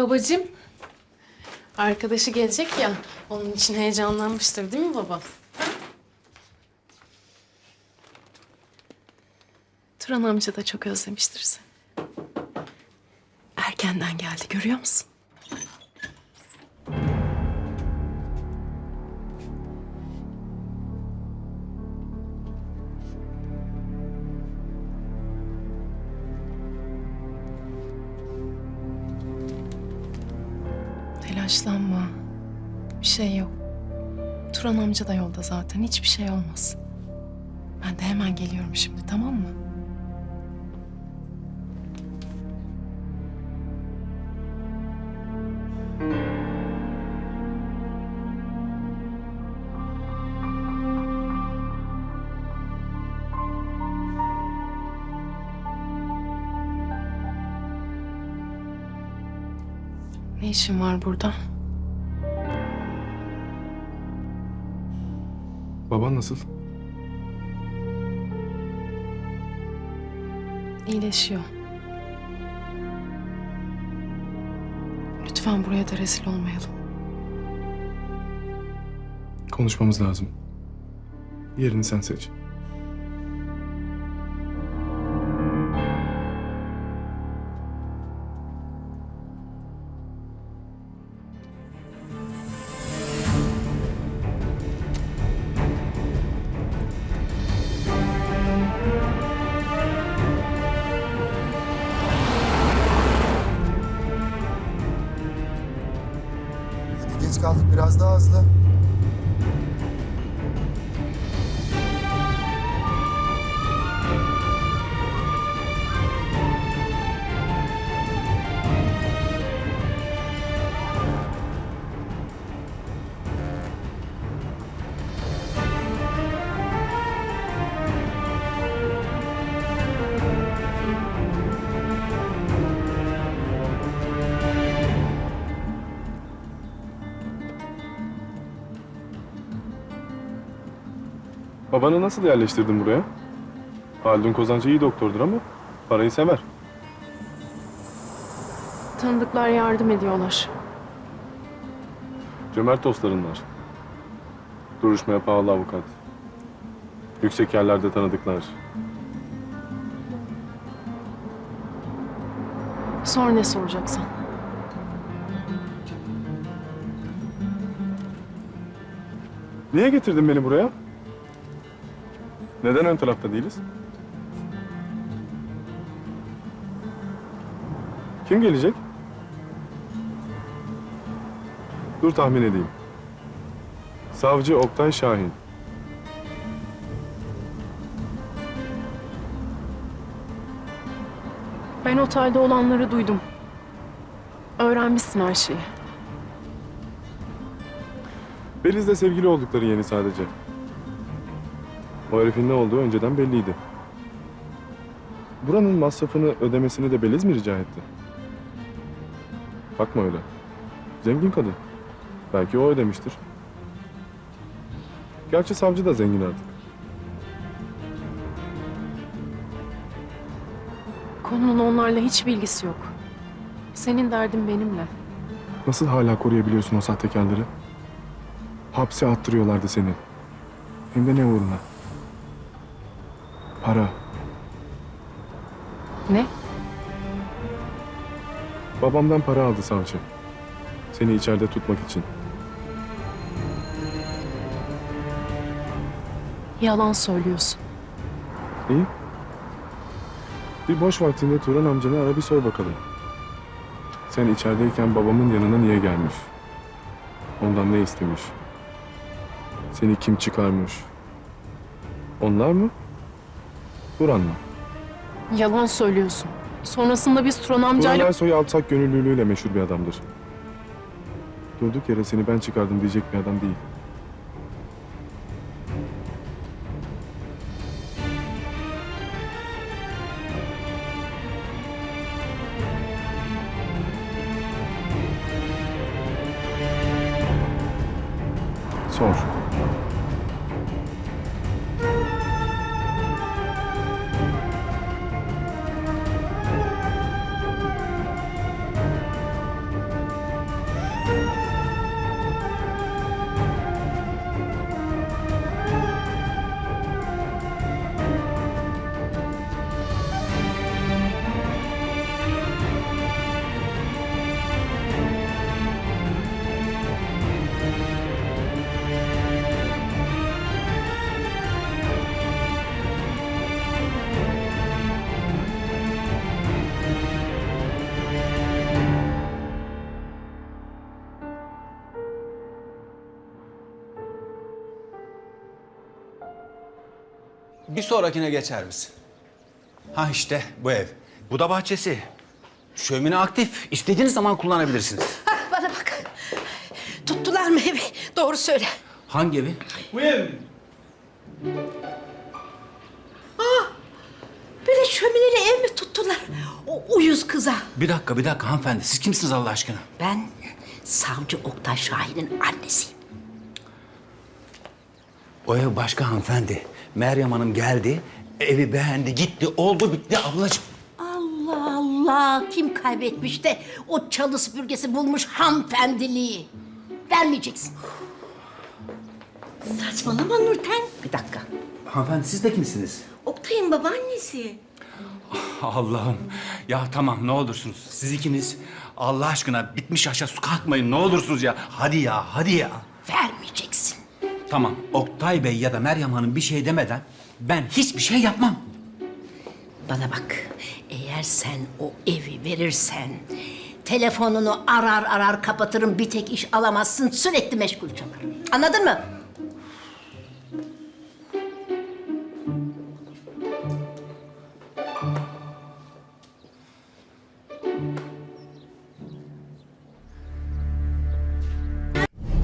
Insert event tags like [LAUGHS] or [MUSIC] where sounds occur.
Babacığım. Arkadaşı gelecek ya. Onun için heyecanlanmıştır değil mi baba? Turan amca da çok özlemiştir seni. Erkenden geldi görüyor musun? Telaşlanma. Bir şey yok. Turan amca da yolda zaten. Hiçbir şey olmaz. Ben de hemen geliyorum şimdi tamam mı? Ne işin var burada? Baban nasıl? İyileşiyor. Lütfen buraya da rezil olmayalım. Konuşmamız lazım. Yerini sen seç. Kaldık biraz daha hızlı. Babanı nasıl yerleştirdin buraya? Haldun Kozancı iyi doktordur ama parayı sever. Tanıdıklar yardım ediyorlar. Cömert dostlarınlar. Duruşmaya pahalı avukat. Yüksek yerlerde tanıdıklar. Sor ne soracaksan. Niye getirdin beni buraya? Neden ön tarafta değiliz? Kim gelecek? Dur tahmin edeyim. Savcı Oktay Şahin. Ben otelde olanları duydum. Öğrenmişsin her şeyi. Beliz'le sevgili oldukları yeni sadece. O herifin ne olduğu önceden belliydi. Buranın masrafını ödemesini de Beliz mi rica etti? Bakma öyle. Zengin kadın. Belki o ödemiştir. Gerçi savcı da zengin artık. Konunun onlarla hiç bilgisi yok. Senin derdin benimle. Nasıl hala koruyabiliyorsun o sahtekarları? Hapse attırıyorlardı seni. Hem de ne uğruna? Para. Ne? Babamdan para aldı savcı. Seni içeride tutmak için. Yalan söylüyorsun. İyi. Bir boş vaktinde Turan amcanı ara bir sor bakalım. Sen içerideyken babamın yanına niye gelmiş? Ondan ne istemiş? Seni kim çıkarmış? Onlar mı? Turan mı? Yalan söylüyorsun. Sonrasında biz Turan Turan amcayla... Ersoy alçak gönüllülüğüyle meşhur bir adamdır. Durduk yere seni ben çıkardım diyecek bir adam değil. Sor. Bir sonrakine geçer misin? Ha işte bu ev. Bu da bahçesi. Şömine aktif. İstediğiniz zaman kullanabilirsiniz. [LAUGHS] Bana bak. Tuttular mı evi? Doğru söyle. Hangi evi? Böyle şömineli ev mi tuttular? O uyuz kıza. Bir dakika, bir dakika hanımefendi. Siz kimsiniz Allah aşkına? Ben savcı Oktay Şahin'in annesiyim. O ev başka hanımefendi. Meryem Hanım geldi, evi beğendi, gitti, oldu bitti ablacığım. Allah Allah. Kim kaybetmiş de o çalı süpürgesi bulmuş hanımefendiliği. Vermeyeceksin. Saçmalama Nurten. Bir dakika. Hanımefendi siz de kimsiniz? Oktay'ın babaannesi. Allah'ım. Ya tamam ne olursunuz. Siz ikiniz Allah aşkına bitmiş aşağı su kalkmayın ne olursunuz ya. Hadi ya, hadi ya. Vermeyeceksin. Tamam, Oktay Bey ya da Meryem Hanım bir şey demeden ben hiçbir şey yapmam. Bana bak. Eğer sen o evi verirsen... Telefonunu arar arar kapatırım. Bir tek iş alamazsın. Sürekli meşgul çalarım. Anladın mı?